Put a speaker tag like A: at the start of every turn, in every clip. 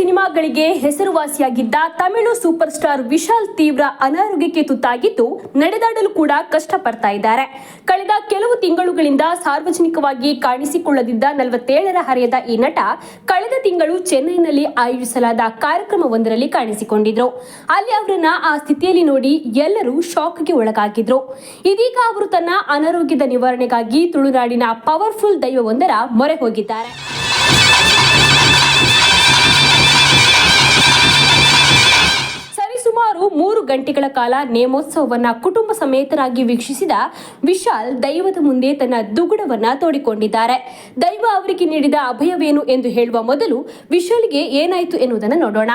A: ಸಿನಿಮಾಗಳಿಗೆ ಹೆಸರುವಾಸಿಯಾಗಿದ್ದ Tamil super star Vishal ತೀವ್ರ ಅನಾರೋಗ್ಯಕ್ಕೆ ತುತ್ತಾಗಿದ್ದು ನಡೆದಾಡಲು ಕೂಡ ಕಷ್ಟಪಡ್ತಾ ಇದ್ದಾರೆ. ಕಳೆದ ಕೆಲವು ತಿಂಗಳುಗಳಿಂದ ಸಾರ್ವಜನಿಕವಾಗಿ ಕಾಣಿಸಿಕೊಳ್ಳದಿದ್ದ ನಲವತ್ತೇಳರ ಹರೆಯದ ಈ ನಟ ಕಳೆದ ತಿಂಗಳು ಚೆನ್ನೈನಲ್ಲಿ ಆಯೋಜಿಸಲಾದ ಕಾರ್ಯಕ್ರಮವೊಂದರಲ್ಲಿ ಕಾಣಿಸಿಕೊಂಡಿದ್ರು. ಅಲ್ಲಿ ಅವರನ್ನ ಆ ಸ್ಥಿತಿಯಲ್ಲಿ ನೋಡಿ ಎಲ್ಲರೂ ಶಾಕ್ಗೆ ಒಳಗಾಗಿದ್ರು. ಇದೀಗ ಅವರು ತನ್ನ ಅನಾರೋಗ್ಯದ ನಿವಾರಣೆಗಾಗಿ ತುಳುನಾಡಿನ ಪವರ್ಫುಲ್ ದೈವವೊಂದರ ಮೊರೆ ಹೋಗಿದ್ದಾರೆ. ಗಂಟೆಗಳ ಕಾಲ ನೇಮೋತ್ಸವವನ್ನ ಕುಟುಂಬ ಸಮೇತರಾಗಿ ವೀಕ್ಷಿಸಿದ ವಿಶಾಲ್ ದೈವದ ಮುಂದೆ ತನ್ನ ದುಗುಡವನ್ನ ತೋಡಿಕೊಂಡಿದ್ದಾರೆ. ದೈವ ಅವರಿಗೆ ನೀಡಿದ ಅಭಯವೇನು ಎಂದು ಹೇಳುವ ಮೊದಲು ವಿಶಾಲ್ಗೆ ಏನಾಯಿತು ಎನ್ನುವುದನ್ನು ನೋಡೋಣ.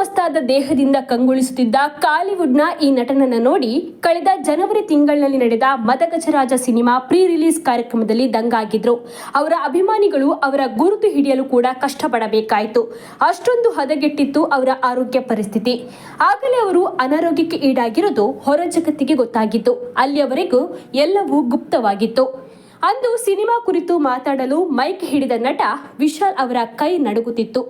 A: ಕಟ್ಟುಮಸ್ತಾದ ದೇಹದಿಂದ ಕಂಗೊಳಿಸುತ್ತಿದ್ದ ಕಾಲಿವುಡ್ನ ಈ ನಟನನ್ನು ನೋಡಿ ಕಳೆದ ಜನವರಿ ತಿಂಗಳಿನಲ್ಲಿ ನಡೆದ ಮದಗಜರಾಜ ಸಿನಿಮಾ ಪ್ರೀ ರಿಲೀಸ್ ಕಾರ್ಯಕ್ರಮದಲ್ಲಿ ದಂಗಾಗಿದ್ರು. ಅವರ ಅಭಿಮಾನಿಗಳು ಅವರ ಗುರುತು ಹಿಡಿಯಲು ಕೂಡ ಕಷ್ಟಪಡಬೇಕಾಯಿತು. ಅಷ್ಟೊಂದು ಹದಗೆಟ್ಟಿತ್ತು ಅವರ ಆರೋಗ್ಯ ಪರಿಸ್ಥಿತಿ. ಆಗಲೇ ಅವರು ಅನಾರೋಗ್ಯಕ್ಕೆ ಈಡಾಗಿರೋದು ಹೊರ ಜಗತ್ತಿಗೆ ಗೊತ್ತಾಗಿತ್ತು. ಅಲ್ಲಿಯವರೆಗೂ ಎಲ್ಲವೂ ಗುಪ್ತವಾಗಿತ್ತು. ಅಂದು ಸಿನಿಮಾ ಕುರಿತು ಮಾತಾಡಲು ಮೈಕ್ ಹಿಡಿದ ನಟ ವಿಶಾಲ್ ಅವರ ಕೈ ನಡುಗುತ್ತಿತ್ತು.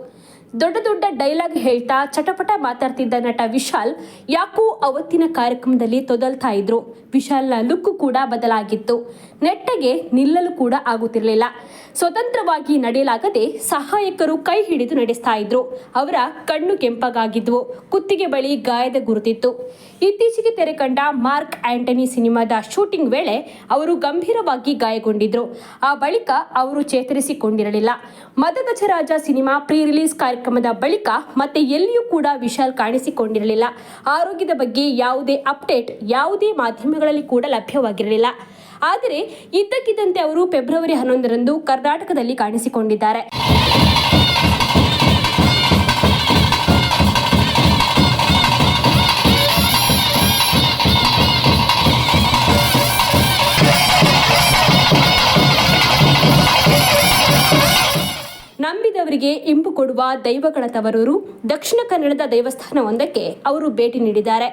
A: ದೊಡ್ಡ ದೊಡ್ಡ ಡೈಲಾಗ್ ಹೇಳ್ತಾ ಚಟಪಟ ಮಾತಾಡ್ತಿದ್ದ ನಟ ವಿಶಾಲ್ ಯಾಕೋ ಅವತ್ತಿನ ಕಾರ್ಯಕ್ರಮದಲ್ಲಿ ತೊದಲ್ತಾ ಇದ್ರು. ವಿಶಾಲ್ನ ಲುಕ್ ಕೂಡ ಬದಲಾಗಿತ್ತು. ನೆಟ್ಟಗೆ ನಿಲ್ಲಲು ಕೂಡ ಆಗುತ್ತಿರಲಿಲ್ಲ. ಸ್ವತಂತ್ರವಾಗಿ ನಡೆಯಲಾಗದೆ ಸಹಾಯಕರು ಕೈ ಹಿಡಿದು ನಡೆಸ್ತಾ ಇದ್ರು. ಅವರ ಕಣ್ಣು ಕೆಂಪಗಾಗಿದ್ವು ಕುತ್ತಿಗೆ ಬಳಿ ಗಾಯದ ಗುರುತಿತ್ತು. ಇತ್ತೀಚೆಗೆ ತೆರೆ ಕಂಡ ಮಾರ್ಕ್ ಆಂಟನಿ ಸಿನಿಮಾದ ಶೂಟಿಂಗ್ ವೇಳೆ ಅವರು ಗಂಭೀರವಾಗಿ ಗಾಯಗೊಂಡಿದ್ರು. ಆ ಬಳಿಕ ಅವರು ಚೇತರಿಸಿಕೊಂಡಿರಲಿಲ್ಲ. ಮದಗಜರಾಜ ಸಿನಿಮಾ ಪ್ರೀ ರಿಲೀಸ್ ಕಾರ್ಯಕ್ರಮದ ಬಳಿಕ ಮತ್ತೆ ಎಲ್ಲಿಯೂ ಕೂಡ ವಿಶಾಲ್ ಕಾಣಿಸಿಕೊಂಡಿರಲಿಲ್ಲ. ಆರೋಗ್ಯದ ಬಗ್ಗೆ ಯಾವುದೇ ಅಪ್ಡೇಟ್ ಯಾವುದೇ ಮಾಧ್ಯಮಗಳಲ್ಲಿ ಕೂಡ ಲಭ್ಯವಾಗಿರಲಿಲ್ಲ. ಆದರೆ ಇದ್ದಕ್ಕಿದ್ದಂತೆ ಅವರು ಫೆಬ್ರವರಿ ಹನ್ನೊಂದರಂದು ಕರ್ನಾಟಕದಲ್ಲಿ ಕಾಣಿಸಿಕೊಂಡಿದ್ದಾರೆ. ನಂಬಿದವರಿಗೆ ಇಂಪು ಕೊಡುವ ದೈವಗಳ ತವರೂರು ದಕ್ಷಿಣ ಕನ್ನಡದ ದೇವಸ್ಥಾನವೊಂದಕ್ಕೆ ಅವರು ಭೇಟಿ ನೀಡಿದ್ದಾರೆ.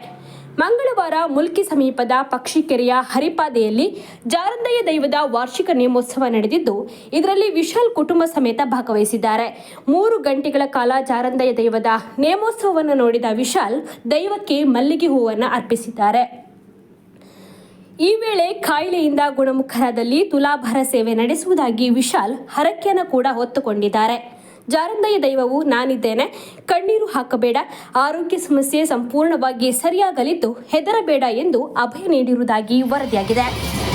A: ಮಂಗಳವಾರ ಮುಲ್ಕಿ ಸಮೀಪದ ಪಕ್ಷಿಕೆರೆಯ ಹರಿಪಾದೆಯಲ್ಲಿ ಜಾರಂದಯ್ಯ ದೈವದ ವಾರ್ಷಿಕ ನೇಮೋತ್ಸವ ನಡೆದಿದ್ದು, ಇದರಲ್ಲಿ ವಿಶಾಲ್ ಕುಟುಂಬ ಸಮೇತ ಭಾಗವಹಿಸಿದ್ದಾರೆ. ಮೂರು ಗಂಟೆಗಳ ಕಾಲ ಜಾರಂದಯ್ಯ ದೈವದ ನೇಮೋತ್ಸವವನ್ನು ನೋಡಿದ ವಿಶಾಲ್ ದೈವಕ್ಕೆ ಮಲ್ಲಿಗೆ ಹೂವನ್ನು ಅರ್ಪಿಸಿದ್ದಾರೆ. ಈ ವೇಳೆ ಕಾಯಿಲೆಯಿಂದ ಗುಣಮುಖರಾದಲ್ಲಿ ತುಲಾಭಾರ ಸೇವೆ ನಡೆಸುವುದಾಗಿ ವಿಶಾಲ್ ಹರಕೆಯನ್ನು ಕೂಡ ಹೊತ್ತುಕೊಂಡಿದ್ದಾರೆ. ಜಾರಂದಯ ದೈವವು ನಾನಿದ್ದೇನೆ. ಕಣ್ಣೀರು ಹಾಕಬೇಡ. ಆರೋಗ್ಯ ಸಮಸ್ಯೆ ಸಂಪೂರ್ಣವಾಗಿ ಸರಿಯಾಗಲಿದ್ದು ಹೆದರಬೇಡ ಎಂದು ಅಭಯ ನೀಡಿರುವುದಾಗಿ ವರದಿಯಾಗಿದೆ.